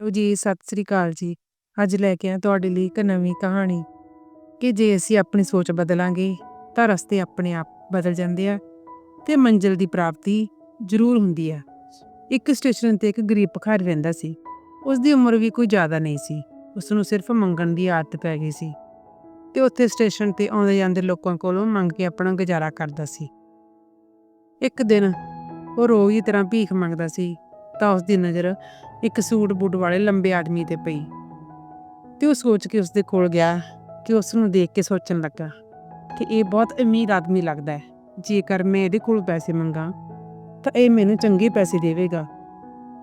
ਲੋ ਜੀ, ਸਤਿ ਸ੍ਰੀ ਅਕਾਲ ਜੀ। ਅੱਜ ਲੈ ਕੇ ਆ ਤੁਹਾਡੇ ਲਈ ਇੱਕ ਨਵੀਂ ਕਹਾਣੀ ਕਿ ਜੇ ਅਸੀਂ ਆਪਣੀ ਸੋਚ ਬਦਲਾਂਗੇ ਤਾਂ ਰਸਤੇ ਆਪਣੇ ਆਪ ਬਦਲ ਜਾਂਦੇ ਆ ਤੇ ਮੰਜ਼ਿਲ ਦੀ ਪ੍ਰਾਪਤੀ ਜ਼ਰੂਰ ਹੁੰਦੀ ਆ। ਇੱਕ ਸਟੇਸ਼ਨ ਤੇ ਇੱਕ ਗਰੀਬ ਭਿਖਾਰੀ ਰਹਿੰਦਾ ਸੀ। ਉਸ ਦੀ ਉਮਰ ਵੀ ਕੋਈ ਜ਼ਿਆਦਾ ਨਹੀਂ ਸੀ। ਉਸ ਨੂੰ ਸਿਰਫ ਮੰਗਣ ਦੀ ਆਦਤ ਪੈ ਗਈ ਸੀ ਤੇ ਉੱਥੇ ਸਟੇਸ਼ਨ ਤੇ ਆਉਂਦੇ ਜਾਂਦੇ ਲੋਕਾਂ ਕੋਲੋਂ ਮੰਗ ਕੇ ਆਪਣਾ ਗੁਜ਼ਾਰਾ ਕਰਦਾ ਸੀ। ਇੱਕ ਦਿਨ ਉਹ ਰੋਜ਼ ਹੀ ਤਰ੍ਹਾਂ ਭੀਖ ਮੰਗਦਾ ਸੀ ਤਾਂ ਉਸ ਦੀ ਨਜ਼ਰ ਇੱਕ ਸੂਟ ਬੂਟ ਵਾਲੇ ਲੰਬੇ ਆਦਮੀ ਤੇ ਪਈ। ਤੇ ਉਹ ਸੋਚ ਕੇ ਉਸ ਦੇ ਕੋਲ ਗਿਆ ਕਿ ਉਸ ਨੂੰ ਦੇਖ ਕੇ ਸੋਚਣ ਲੱਗਾ ਕਿ ਇਹ ਬਹੁਤ ਅਮੀਰ ਆਦਮੀ ਲੱਗਦਾ ਹੈ। ਜੇਕਰ ਮੈਂ ਇਹਦੇ ਕੋਲ ਪੈਸੇ ਮੰਗਾ, ਤਾਂ ਇਹ ਮੈਨੂੰ ਚੰਗੇ ਪੈਸੇ ਦੇਵੇਗਾ।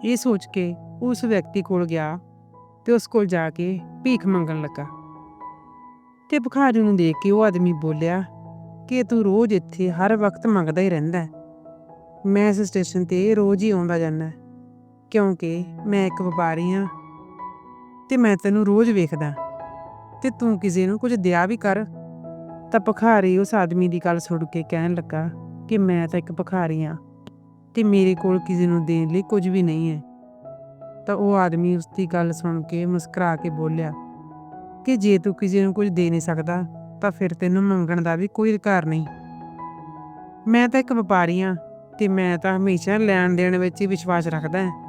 ਇਹ ਸੋਚ ਕੇ ਉਸ ਵਿਅਕਤੀ ਕੋਲ ਗਿਆ ਤੇ ਉਸ ਕੋਲ ਜਾ ਕੇ ਭੀਖ ਮੰਗਣ ਲੱਗਾ। ਤੇ ਭਿਖਾਰੀ ਨੂੰ ਦੇਖ ਕੇ ਉਹ ਆਦਮੀ ਬੋਲਿਆ ਕਿ ਤੂੰ ਰੋਜ਼ ਇੱਥੇ ਹਰ ਵਕਤ ਮੰਗਦਾ ਹੀ ਰਹਿੰਦਾ ਹੈ। ਮੈਂ ਇਸ ਸਟੇਸ਼ਨ ਤੇ ਰੋਜ਼ ਹੀ ਆਉਂਦਾ ਜਾਂਦਾ ਕਿਉਂਕਿ ਮੈਂ ਇੱਕ ਵਪਾਰੀ ਹਾਂ ਤੇ ਮੈਂ ਤੈਨੂੰ ਰੋਜ਼ ਵੇਖਦਾ। ਤੇ ਤੂੰ ਕਿਸੇ ਨੂੰ ਕੁਝ ਦਿਆ ਵੀ ਕਰ। ਤਾਂ ਭਖਾਰੀ ਉਸ ਆਦਮੀ ਦੀ ਗੱਲ ਸੁਣ ਕੇ ਕਹਿਣ ਲੱਗਾ ਕਿ ਮੈਂ ਤਾਂ ਇੱਕ ਭਖਾਰੀ ਹਾਂ ਤੇ ਮੇਰੇ ਕੋਲ ਕਿਸੇ ਨੂੰ ਦੇਣ ਲਈ ਕੁਝ ਵੀ ਨਹੀਂ ਹੈ। ਤਾਂ ਉਹ ਆਦਮੀ ਉਸ ਦੀ ਗੱਲ ਸੁਣ ਕੇ ਮੁਸਕਰਾ ਕੇ ਬੋਲਿਆ ਕਿ ਜੇ ਤੂੰ ਕਿਸੇ ਨੂੰ ਕੁਝ ਦੇ ਨਹੀਂ ਸਕਦਾ, ਤਾਂ ਫਿਰ ਤੈਨੂੰ ਮੰਗਣ ਦਾ ਵੀ ਕੋਈ ਅਧਿਕਾਰ ਨਹੀਂ। ਮੈਂ ਤਾਂ ਇੱਕ ਵਪਾਰੀ ਹਾਂ ਤੇ ਮੈਂ ਤਾਂ ਹਮੇਸ਼ਾ ਲੈਣ ਦੇਣ ਵਿੱਚ ਹੀ ਵਿਸ਼ਵਾਸ ਰੱਖਦਾ। ਹਾਂ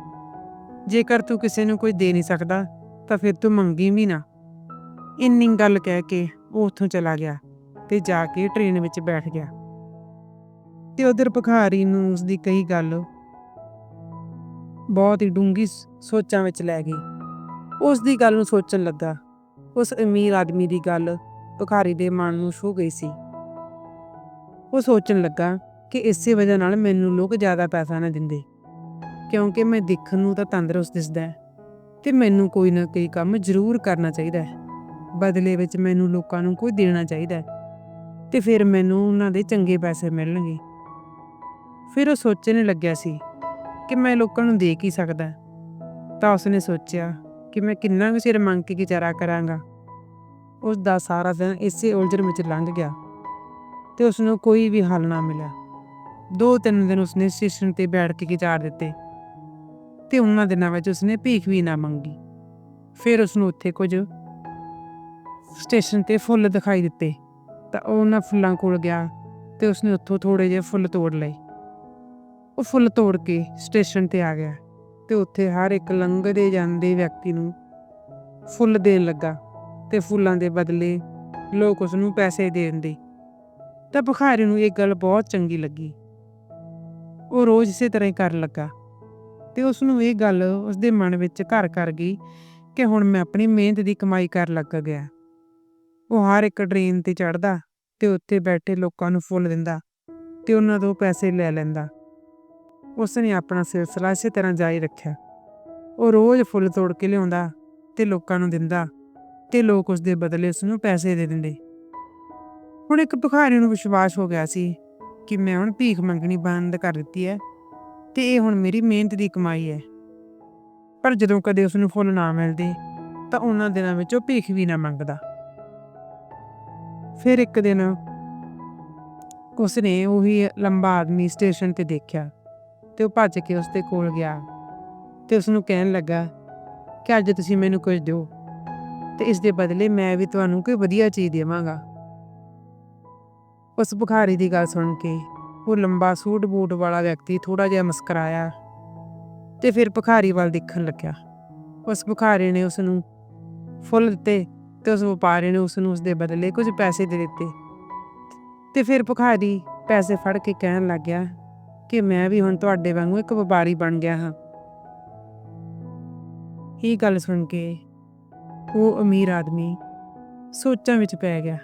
ਜੇਕਰ ਤੂੰ ਕਿਸੇ ਨੂੰ ਕੁਝ ਦੇ ਨਹੀਂ ਸਕਦਾ, ਤਾਂ ਫਿਰ ਤੂੰ ਮੰਗੀ ਵੀ ਨਾ। ਇੰਨੀ ਗੱਲ ਕਹਿ ਕੇ ਉਹ ਉੱਥੋਂ ਚਲਾ ਗਿਆ ਤੇ ਜਾ ਕੇ ਟ੍ਰੇਨ ਵਿੱਚ ਬੈਠ ਗਿਆ। ਤੇ ਉਧਰ ਭਿਖਾਰੀ ਨੂੰ ਉਸ ਦੀ ਕਈ ਗੱਲ ਬਹੁਤ ਹੀ ਡੂੰਗੀ ਸੋਚਾਂ ਵਿੱਚ ਲੈ ਗਈ। ਉਸ ਦੀ ਗੱਲ ਨੂੰ ਸੋਚਣ ਲੱਗਾ। ਉਸ ਅਮੀਰ ਆਦਮੀ ਦੀ ਗੱਲ ਭਿਖਾਰੀ ਦੇ ਮਨ ਨੂੰ ਛੂ ਗਈ ਸੀ। ਉਹ ਸੋਚਣ ਲੱਗਾ ਕਿ ਇਸੇ ਵਜ੍ਹਾ ਨਾਲ ਮੈਨੂੰ ਲੋਕ ਜ਼ਿਆਦਾ ਪੈਸਾ ਨਾ ਦਿੰਦੇ। ਕਿਉਂਕਿ ਮੈਂ ਦੇਖਣ ਨੂੰ ਤਾਂ ਤੰਦਰੁਸਤ ਦਿਸਦਾ ਹੈ ਤੇ ਮੈਨੂੰ ਕੋਈ ਨਾ ਕੋਈ ਕੰਮ ਜ਼ਰੂਰ ਕਰਨਾ ਚਾਹੀਦਾ ਹੈ। ਬਦਲੇ ਵਿੱਚ ਮੈਨੂੰ ਲੋਕਾਂ ਨੂੰ ਕੋਈ ਦੇਣਾ ਚਾਹੀਦਾ ਹੈ ਤੇ ਫਿਰ ਮੈਨੂੰ ਉਹਨਾਂ ਦੇ ਚੰਗੇ ਪੈਸੇ ਮਿਲਣਗੇ। ਫਿਰ ਉਹ ਸੋਚਣ ਲੱਗਿਆ ਸੀ ਕਿ ਮੈਂ ਲੋਕਾਂ ਨੂੰ ਦੇ ਕੀ ਸਕਦਾ ਤਾਂ ਉਸਨੇ ਸੋਚਿਆ ਕਿ ਮੈਂ ਕਿੰਨਾ ਕੁ ਚਿਰ ਮੰਗ ਕੇ ਗੁਜ਼ਾਰਾ ਕਰਾਂਗਾ। ਉਸ ਦਾ ਸਾਰਾ ਦਿਨ ਇਸੇ ਉਲਝਣ ਵਿੱਚ ਲੰਘ ਗਿਆ ਤੇ ਉਸ ਨੂੰ ਕੋਈ ਵੀ ਹੱਲ ਨਾ ਮਿਲਿਆ। ਦੋ ਤਿੰਨ ਦਿਨ ਉਸਨੇ ਸਟੇਸ਼ਨ ਤੇ ਬੈਠ ਕੇ ਗੁਜ਼ਾਰ ਦਿੱਤੇ। ਤੇ ਉਹਨਾਂ ਦਿਨਾਂ ਵਿੱਚ ਉਸਨੇ ਭੀਖ ਵੀ ਨਾ ਮੰਗੀ। ਫਿਰ ਉਸ ਨੂੰ ਉੱਥੇ ਕੁਝ ਸਟੇਸ਼ਨ ਤੇ ਫੁੱਲ ਦਿਖਾਈ ਦਿੱਤੇ। ਤਾਂ ਉਹ ਉਹਨਾਂ ਫੁੱਲਾਂ ਕੋਲ ਗਿਆ ਤੇ ਉਸਨੇ ਉੱਥੋਂ ਥੋੜੇ ਜਿਹੇ ਫੁੱਲ ਤੋੜ ਲਏ। ਉਹ ਫੁੱਲ ਤੋੜ ਕੇ ਸਟੇਸ਼ਨ ਤੇ ਆ ਗਿਆ ਤੇ ਉੱਥੇ ਹਰ ਇੱਕ ਲੰਘਦੇ ਜਾਂਦੇ ਵਿਅਕਤੀ ਨੂੰ ਫੁੱਲ ਦੇਣ ਲੱਗਾ ਤੇ ਫੁੱਲਾਂ ਦੇ ਬਦਲੇ ਲੋਕ ਉਸ ਨੂੰ ਪੈਸੇ ਦੇ ਦਿੰਦੇ। ਤਾਂ ਭਿਖਾਰੀ ਨੂੰ ਇਹ ਗੱਲ ਬਹੁਤ ਚੰਗੀ ਲੱਗੀ। ਉਹ ਰੋਜ਼ ਇਸੇ ਤਰ੍ਹਾਂ ਹੀ ਕਰਨ ਲੱਗਾ। ਤੇ ਉਸ ਨੂੰ ਇਹ ਗੱਲ ਉਸ ਦੇ ਮਨ ਵਿੱਚ ਘਰ ਕਰ ਗਈ ਕਿ ਹੁਣ ਮੈਂ ਆਪਣੀ ਮਿਹਨਤ ਦੀ ਕਮਾਈ ਕਰਨ ਲੱਗ ਗਿਆ। ਉਹ ਹਰ ਇੱਕ ਟ੍ਰੇਨ ਤੇ ਚੜਦਾ ਤੇ ਉੱਥੇ ਬੈਠੇ ਲੋਕਾਂ ਨੂੰ ਫੁੱਲ ਦਿੰਦਾ ਤੇ ਉਹਨਾਂ ਤੋਂ ਪੈਸੇ ਲੈ ਲੈਂਦਾ। ਉਸ ਨੇ ਆਪਣਾ ਸਿਲਸਿਲਾ ਇਸੇ ਤਰ੍ਹਾਂ ਜਾਰੀ ਰੱਖਿਆ। ਉਹ ਰੋਜ਼ ਫੁੱਲ ਤੋੜ ਕੇ ਲਿਆਉਂਦਾ ਤੇ ਲੋਕਾਂ ਨੂੰ ਦਿੰਦਾ ਤੇ ਲੋਕ ਉਸ ਦੇ ਬਦਲੇ ਉਸ ਨੂੰ ਪੈਸੇ ਦੇ ਦਿੰਦੇ। ਹੁਣ ਇੱਕ ਭਿਖਾਰੀ ਨੂੰ ਵਿਸ਼ਵਾਸ ਹੋ ਗਿਆ ਸੀ ਕਿ ਮੈਂ ਹੁਣ ਭੀਖ ਮੰਗਣੀ ਬੰਦ ਕਰ ਦਿੱਤੀ ਹੈ। ਤੇ ਇਹ ਹੁਣ ਮੇਰੀ ਮਿਹਨਤ ਦੀ ਕਮਾਈ ਹੈ। ਪਰ ਜਦੋਂ ਕਦੇ ਉਸ ਨੂੰ ਫੁੱਲ ਨਾ ਮਿਲਦੇ, ਤਾਂ ਉਹਨਾਂ ਦਿਨਾਂ ਵਿੱਚ ਉਹ ਭੀਖ ਵੀ ਨਾ ਮੰਗਦਾ। ਫਿਰ ਇੱਕ ਦਿਨ ਉਸ ਨੇ ਉਹੀ ਲੰਬਾ ਆਦਮੀ ਸਟੇਸ਼ਨ ਤੇ ਦੇਖਿਆ ਤੇ ਉਹ ਭੱਜ ਕੇ ਉਸ ਦੇ ਕੋਲ ਗਿਆ ਤੇ ਉਸ ਨੂੰ ਕਹਿਣ ਲੱਗਾ ਕਿ ਅੱਜ ਤੁਸੀਂ ਮੈਨੂੰ ਕੁਝ ਦਿਓ ਤੇ ਇਸ ਦੇ ਬਦਲੇ ਮੈਂ ਵੀ ਤੁਹਾਨੂੰ ਕੋਈ ਵਧੀਆ ਚੀਜ਼ ਦੇਵਾਂਗਾ। ਉਸ ਭੁਖਾਰੀ ਦੀ ਗੱਲ ਸੁਣ ਕੇ ਉਹ ਲੰਬਾ ਸੂਟ ਬੂਟ ਵਾਲਾ ਵਿਅਕਤੀ ਥੋੜਾ ਜਿਹਾ ਮੁਸਕਰਾਇਆ ਤੇ ਫਿਰ ਭਿਖਾਰੀ ਵੱਲ ਦੇਖਣ ਲੱਗਿਆ। ਉਸ ਭਿਖਾਰੀ ਨੇ ਉਸ ਨੂੰ ਫੁੱਲ ਦਿੱਤੇ ਤੇ ਉਸ ਵਪਾਰੀ ਨੇ ਉਸ ਨੂੰ ਉਸ ਦੇ ਬਦਲੇ ਕੁਝ ਪੈਸੇ ਦੇ ਦਿੱਤੇ। ਤੇ ਫਿਰ ਭਿਖਾਰੀ ਪੈਸੇ ਫੜ ਕੇ ਕਹਿਣ ਲੱਗਿਆ ਕਿ ਮੈਂ ਵੀ ਹੁਣ ਤੁਹਾਡੇ ਵਾਂਗੂ ਇੱਕ ਵਪਾਰੀ ਬਣ ਗਿਆ ਹਾਂ। ਇਹ ਗੱਲ ਸੁਣ ਕੇ ਉਹ ਅਮੀਰ ਆਦਮੀ ਸੋਚਾਂ ਵਿੱਚ ਪੈ ਗਿਆ।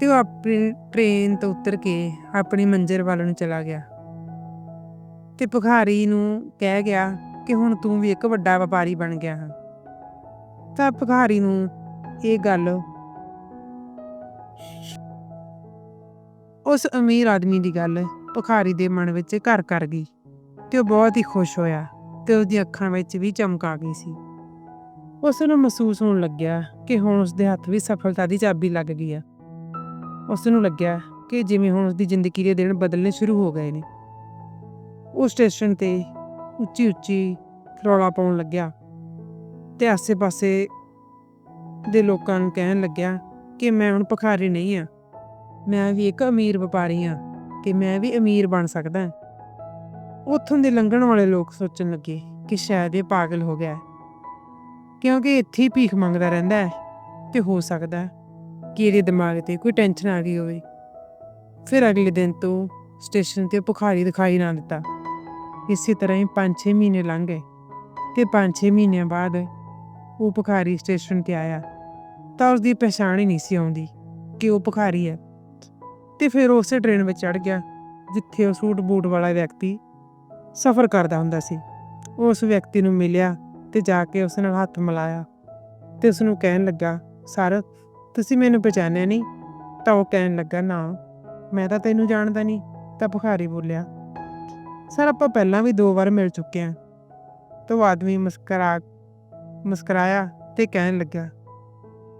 ਤੇ ਉਹ ਆਪਣੀ ਟ੍ਰੇਨ ਤੋਂ ਉਤਰ ਕੇ ਆਪਣੀ ਮੰਜ਼ਿਲ ਵੱਲ ਨੂੰ ਚਲਾ ਗਿਆ। ਤੇ ਭਿਖਾਰੀ ਨੂੰ ਕਹਿ ਗਿਆ ਕਿ ਹੁਣ ਤੂੰ ਵੀ ਇੱਕ ਵੱਡਾ ਵਪਾਰੀ ਬਣ ਗਿਆ ਹੈ। ਤਾਂ ਭਿਖਾਰੀ ਨੂੰ ਇਹ ਗੱਲ ਉਸ ਅਮੀਰ ਆਦਮੀ ਦੀ ਗੱਲ ਭਿਖਾਰੀ ਦੇ ਮਨ ਵਿੱਚ ਘਰ ਕਰ ਗਈ ਤੇ ਉਹ ਬਹੁਤ ਹੀ ਖੁਸ਼ ਹੋਇਆ ਤੇ ਉਹਦੀਆਂ ਅੱਖਾਂ ਵਿੱਚ ਵੀ ਚਮਕ ਆ ਗਈ ਸੀ। ਉਸ ਨੂੰ ਮਹਿਸੂਸ ਹੋਣ ਲੱਗਿਆ ਕਿ ਹੁਣ ਉਸ ਦੇ ਹੱਥ ਵੀ ਸਫਲਤਾ ਦੀ ਚਾਬੀ ਲੱਗ ਗਈ ਆ। ਉਸ ਨੂੰ ਲੱਗਿਆ ਕਿ ਜਿਵੇਂ ਹੁਣ ਉਸ ਦੀ ਜ਼ਿੰਦਗੀ ਦੇ ਦਿਨ ਬਦਲਣੇ ਸ਼ੁਰੂ ਹੋ ਗਏ ਨੇ। ਉਹ ਸਟੇਸ਼ਨ ਤੇ ਉੱਚੀ ਉੱਚੀ ਰੌਲਾ ਪਾਉਣ ਲੱਗਿਆ ਤੇ ਆਸੇ-ਪਾਸੇ ਦੇ ਲੋਕਾਂ ਨੂੰ ਕਹਿਣ ਲੱਗਿਆ ਕਿ ਮੈਂ ਹੁਣ ਭਿਖਾਰੀ ਨਹੀਂ ਆ। ਮੈਂ ਵੀ ਇੱਕ ਅਮੀਰ ਵਪਾਰੀ ਆ ਕਿ ਮੈਂ ਵੀ ਅਮੀਰ ਬਣ ਸਕਦਾ ਉੱਥੋਂ ਦੇ ਲੰਘਣ ਵਾਲੇ ਲੋਕ ਸੋਚਣ ਲੱਗੇ ਕਿ ਸ਼ਾਇਦ ਇਹ ਪਾਗਲ ਹੋ ਗਿਆ ਕਿਉਂਕਿ ਇੱਥੇ ਹੀ ਭੀਖ ਮੰਗਦਾ ਰਹਿੰਦਾ ਹੈ ਤੇ ਹੋ ਸਕਦਾ ਹੈ ਕਿ ਇਹਦੇ ਦਿਮਾਗ ਤੇ ਕੋਈ ਟੈਨਸ਼ਨ ਆ ਗਈ ਹੋਵੇ। ਫਿਰ ਅਗਲੇ ਦਿਨ ਤੋਂ ਸਟੇਸ਼ਨ ਤੇ ਭੁਖਾਰੀ ਦਿਖਾਈ ਨਾ ਦਿੱਤਾ। ਇਸੇ ਤਰ੍ਹਾਂ ਹੀ 5-6 ਮਹੀਨੇ ਲੰਘ ਗਏ ਤੇ 5-6 ਮਹੀਨਿਆਂ ਬਾਅਦ ਉਹ ਭੁਖਾਰੀ ਸਟੇਸ਼ਨ ਤੇ ਆਇਆ। ਤਾਂ ਉਸ ਦੀ ਪਛਾਣ ਹੀ ਨਹੀਂ ਸੀ ਆਉਂਦੀ ਕਿ ਉਹ ਭੁਖਾਰੀ ਹੈ। ਤੇ ਫਿਰ ਉਸੇ ਟ੍ਰੇਨ ਵਿੱਚ ਚੜ ਗਿਆ, ਜਿੱਥੇ ਉਹ ਸੂਟ ਬੂਟ ਵਾਲਾ ਵਿਅਕਤੀ ਸਫ਼ਰ ਕਰਦਾ ਹੁੰਦਾ ਸੀ। ਉਸ ਵਿਅਕਤੀ ਨੂੰ ਮਿਲਿਆ ਤੇ ਜਾ ਕੇ ਉਸ ਨਾਲ ਹੱਥ ਮਿਲਾਇਆ ਤੇ ਉਸ ਨੂੰ ਕਹਿਣ ਲੱਗਾ ਸਰ ਤੁਸੀਂ ਮੈਨੂੰ ਪਛਾਣਿਆ ਨਹੀਂ? ਤਾਂ ਉਹ ਕਹਿਣ ਲੱਗਾ, ਨਾ, ਮੈਂ ਤਾਂ ਤੈਨੂੰ ਜਾਣਦਾ ਨਹੀਂ। ਤਾਂ ਭਿਖਾਰੀ ਬੋਲਿਆ, ਸਰ, ਆਪਾਂ ਪਹਿਲਾਂ ਵੀ ਦੋ ਵਾਰ ਮਿਲ ਚੁੱਕੇ ਹਾਂ। ਤਾਂ ਉਹ ਆਦਮੀ ਮੁਸਕਰਾ, ਮੁਸਕਰਾਇਆ ਤੇ ਕਹਿਣ ਲੱਗਾ,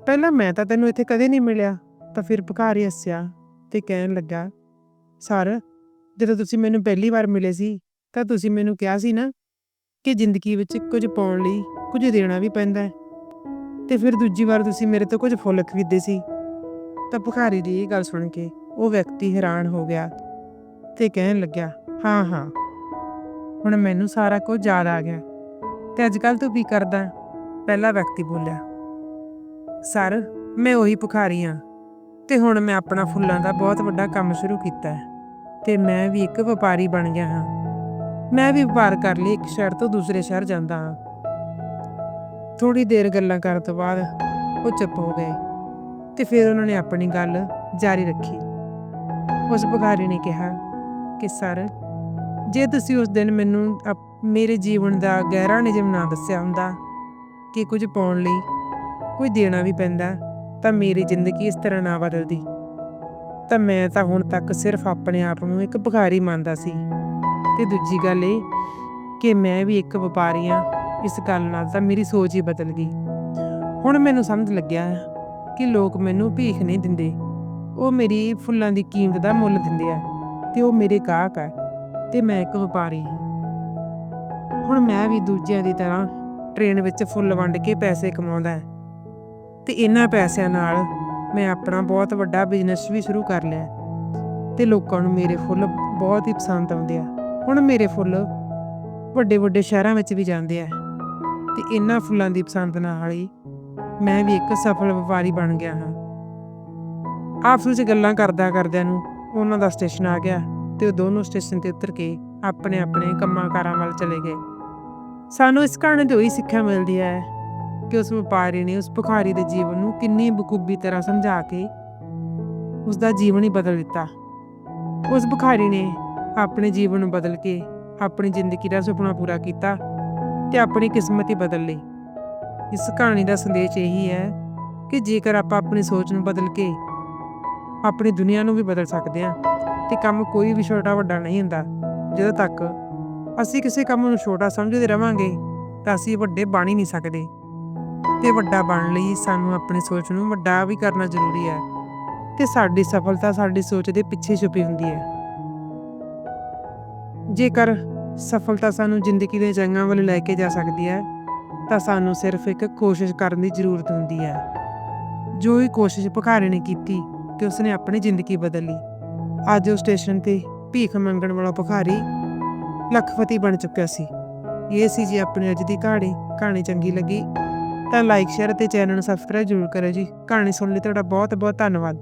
ਪਹਿਲਾਂ ਮੈਂ ਤਾਂ ਤੈਨੂੰ ਇੱਥੇ ਕਦੇ ਨਹੀਂ ਮਿਲਿਆ। ਤਾਂ ਫਿਰ ਭਿਖਾਰੀ ਹੱਸਿਆ ਤੇ ਕਹਿਣ ਲੱਗਾ, ਸਰ, ਜਦੋਂ ਤੁਸੀਂ ਮੈਨੂੰ ਪਹਿਲੀ ਵਾਰ ਮਿਲੇ ਸੀ, ਤਾਂ ਤੁਸੀਂ ਮੈਨੂੰ ਕਿਹਾ ਸੀ ਨਾ ਕਿ ਜ਼ਿੰਦਗੀ ਵਿੱਚ ਕੁਝ ਪਾਉਣ ਲਈ ਕੁਝ ਦੇਣਾ ਵੀ ਪੈਂਦਾ ਹੈ। ਤੇ ਫਿਰ ਦੂਜੀ ਵਾਰ ਤੁਸੀਂ ਮੇਰੇ ਤੋਂ ਕੁਝ ਫੁੱਲ ਖਰੀਦੇ ਸੀ। ਤਾਂ ਭਿਖਾਰੀ ਦੀ ਇਹ ਗੱਲ ਸੁਣ ਕੇ ਉਹ ਵਿਅਕਤੀ ਹੈਰਾਨ ਹੋ ਗਿਆ ਤੇ ਕਹਿਣ ਲੱਗਿਆ, ਹਾਂ ਹਾਂ, ਹੁਣ ਮੈਨੂੰ ਸਾਰਾ ਕੁਝ ਯਾਦ ਆ ਗਿਆ ਤੇ ਅੱਜ ਕੱਲ ਤੂੰ ਕੀ ਕਰਦਾ? ਪਹਿਲਾ ਵਿਅਕਤੀ ਬੋਲਿਆ, ਸਰ, ਮੈਂ ਉਹੀ ਭਿਖਾਰੀ ਹਾਂ ਤੇ ਹੁਣ ਮੈਂ ਆਪਣਾ ਫੁੱਲਾਂ ਦਾ ਬਹੁਤ ਵੱਡਾ ਕੰਮ ਸ਼ੁਰੂ ਕੀਤਾ ਹੈ ਤੇ ਮੈਂ ਵੀ ਇੱਕ ਵਪਾਰੀ ਬਣ ਗਿਆ ਹਾਂ। ਮੈਂ ਵੀ ਵਪਾਰ ਕਰ ਲਈ ਇੱਕ ਸ਼ਹਿਰ ਤੋਂ ਦੂਸਰੇ ਸ਼ਹਿਰ ਜਾਂਦਾ ਹਾਂ। ਥੋੜੀ ਦੇਰ ਗੱਲਾਂ ਕਰਨ ਤੋਂ ਬਾਅਦ ਉਹ ਚੁੱਪ ਹੋ ਗਏ ਤੇ ਫਿਰ ਉਹਨਾਂ ਨੇ ਆਪਣੀ ਗੱਲ ਜਾਰੀ ਰੱਖੀ। ਉਸ ਭਿਖਾਰੀ ਨੇ ਕਿਹਾ ਕਿ, ਸਰ, ਜੇ ਤੁਸੀਂ ਉਸ ਦਿਨ ਮੈਨੂੰ ਅਪ- ਮੇਰੇ ਜੀਵਨ ਦਾ ਗਹਿਰਾ ਨਿਯਮ ਨਾ ਦੱਸਿਆ ਹੁੰਦਾ ਕਿ ਕੁਝ ਪਾਉਣ ਲਈ ਕੋਈ ਦੇਣਾ ਵੀ ਪੈਂਦਾ, ਤਾਂ ਮੇਰੀ ਜ਼ਿੰਦਗੀ ਇਸ ਤਰ੍ਹਾਂ ਨਾ ਬਦਲਦੀ। ਤਾਂ ਮੈਂ ਤਾਂ ਹੁਣ ਤੱਕ ਸਿਰਫ ਆਪਣੇ ਆਪ ਨੂੰ ਇੱਕ ਭਿਖਾਰੀ ਮੰਨਦਾ ਸੀ। ਤੇ ਦੂਜੀ ਗੱਲ ਇਹ ਕਿ ਮੈਂ ਵੀ ਇੱਕ ਵਪਾਰੀ ਹਾਂ। ਇਸ ਗੱਲ ਨਾਲ ਤਾਂ ਮੇਰੀ ਸੋਚ ਹੀ ਬਦਲ ਗਈ। ਹੁਣ ਮੈਨੂੰ ਸਮਝ ਲੱਗਿਆ ਕਿ ਲੋਕ ਮੈਨੂੰ ਭੀਖ ਨਹੀਂ ਦਿੰਦੇ। ਉਹ ਮੇਰੀ ਫੁੱਲਾਂ ਦੀ ਕੀਮਤ ਦਾ ਮੁੱਲ ਦਿੰਦੇ ਆ ਤੇ ਉਹ ਮੇਰੇ ਗਾਹਕ ਆ ਤੇ ਮੈਂ ਇੱਕ ਵਪਾਰੀ ਹਾਂ। ਹੁਣ ਮੈਂ ਵੀ ਦੂਜਿਆਂ ਦੀ ਤਰ੍ਹਾਂ ਟ੍ਰੇਨ ਵਿੱਚ ਫੁੱਲ ਵੰਡ ਕੇ ਪੈਸੇ ਕਮਾਉਂਦਾ ਤੇ ਇਹਨਾਂ ਪੈਸਿਆਂ ਨਾਲ ਮੈਂ ਆਪਣਾ ਬਹੁਤ ਵੱਡਾ ਬਿਜ਼ਨਸ ਵੀ ਸ਼ੁਰੂ ਕਰ ਲਿਆ ਤੇ ਲੋਕਾਂ ਨੂੰ ਮੇਰੇ ਫੁੱਲ ਬਹੁਤ ਹੀ ਪਸੰਦ ਆਉਂਦੇ ਆ। ਹੁਣ ਮੇਰੇ ਫੁੱਲ ਵੱਡੇ ਵੱਡੇ ਸ਼ਹਿਰਾਂ ਵਿੱਚ ਵੀ ਜਾਂਦੇ ਆ। ਤੇ ਇਹਨਾਂ ਫੁੱਲਾਂ ਦੀ ਪਸੰਦ ਨਾਲ ਹੀ ਮੈਂ ਵੀ ਇੱਕ ਸਫਲ ਵਪਾਰੀ ਬਣ ਗਿਆ ਹਾਂ। ਆਪਸ ਵਿੱਚ ਗੱਲਾਂ ਕਰਦਾ ਕਰਦਿਆਂ ਨੂੰ ਉਹਨਾਂ ਦਾ ਸਟੇਸ਼ਨ ਆ ਗਿਆ ਤੇ ਉਹ ਦੋਨੋਂ ਸਟੇਸ਼ਨ ਤੇ ਉਤਰ ਕੇ ਆਪਣੇ ਆਪਣੇ ਕੰਮਾਂ ਕਾਰਾਂ ਵੱਲ ਚਲੇ ਗਏ। ਸਾਨੂੰ ਇਸ ਕਹਾਣੀ ਤੋਂ ਹੀ ਸਿੱਖਿਆ ਮਿਲਦੀ ਹੈ ਕਿ ਉਸ ਵਪਾਰੀ ਨੇ ਉਸ ਭਿਖਾਰੀ ਦੇ ਜੀਵਨ ਨੂੰ ਕਿੰਨੀ ਬਖੂਬੀ ਤਰ੍ਹਾਂ ਸਮਝਾ ਕੇ ਉਸ ਦਾ ਜੀਵਨ ਹੀ ਬਦਲ ਦਿੱਤਾ। ਉਸ ਭਿਖਾਰੀ ਨੇ ਆਪਣੇ ਜੀਵਨ ਨੂੰ ਬਦਲ ਕੇ ਆਪਣੀ ਜ਼ਿੰਦਗੀ ਦਾ ਸੁਪਨਾ ਪੂਰਾ ਕੀਤਾ ਤੇ ਆਪਣੀ ਕਿਸਮਤ ਹੀ ਬਦਲ ਲਈ। ਇਸ ਕਹਾਣੀ ਦਾ ਸੰਦੇਸ਼ ਇਹੀ ਹੈ ਕਿ ਜੇਕਰ ਆਪਾਂ ਆਪਣੀ ਸੋਚ ਨੂੰ ਬਦਲ ਕੇ ਆਪਣੀ ਦੁਨੀਆ ਨੂੰ ਵੀ ਬਦਲ ਸਕਦੇ ਹਾਂ, ਤੇ ਕੰਮ ਕੋਈ ਵੀ ਛੋਟਾ ਵੱਡਾ ਨਹੀਂ ਹੁੰਦਾ। ਜਦੋਂ ਤੱਕ ਅਸੀਂ ਕਿਸੇ ਕੰਮ ਨੂੰ ਛੋਟਾ ਸਮਝਦੇ ਰਵਾਂਗੇ, ਤਾਂ ਅਸੀਂ ਵੱਡੇ ਬਣ ਹੀ ਨਹੀਂ ਸਕਦੇ। ਤੇ ਵੱਡਾ ਬਣਨ ਲਈ ਸਾਨੂੰ ਆਪਣੀ ਸੋਚ ਨੂੰ ਵੱਡਾ ਵੀ ਕਰਨਾ ਜ਼ਰੂਰੀ ਹੈ, ਤੇ ਸਾਡੀ ਸਫਲਤਾ ਸਾਡੀ ਸੋਚ ਦੇ ਪਿੱਛੇ ਛੁਪੀ ਹੁੰਦੀ ਹੈ। ਜੇਕਰ ਸਫਲਤਾ ਸਾਨੂੰ ਜ਼ਿੰਦਗੀ ਦੇ ਜੰਗਾਂ ਵੱਲ ਲੈ ਕੇ ਜਾ ਸਕਦੀ ਹੈ, ਤਾਂ ਸਾਨੂੰ ਸਿਰਫ ਇੱਕ ਕੋਸ਼ਿਸ਼ ਕਰਨ ਦੀ ਜ਼ਰੂਰਤ ਹੁੰਦੀ ਹੈ। ਜੋ ਹੀ ਕੋਸ਼ਿਸ਼ ਭਿਖਾਰੀ ਨੇ ਕੀਤੀ, ਕਿ ਉਸਨੇ ਆਪਣੀ ਜ਼ਿੰਦਗੀ ਬਦਲ। ਲਈ ਅੱਜ ਉਹ ਸਟੇਸ਼ਨ ਤੇ ਭੀਖ ਮੰਗਣ ਵਾਲਾ ਭਿਖਾਰੀ ਲੱਖਪਤੀ ਬਣ ਚੁੱਕਿਆ ਸੀ। ਇਹ ਸੀ ਜੀ ਆਪਣੀ ਅੱਜ ਦੀ ਕਹਾਣੀ ਕਹਾਣੀ ਚੰਗੀ ਲੱਗੀ, ਤਾਂ ਲਾਈਕ ਸ਼ੇਅਰ ਅਤੇ ਚੈਨਲ ਨੂੰ ਸਬਸਕ੍ਰਾਈਬ ਜ਼ਰੂਰ ਕਰੋ ਜੀ। ਕਹਾਣੀ ਸੁਣਨ ਲਈ ਤੁਹਾਡਾ ਬਹੁਤ ਬਹੁਤ ਧੰਨਵਾਦ।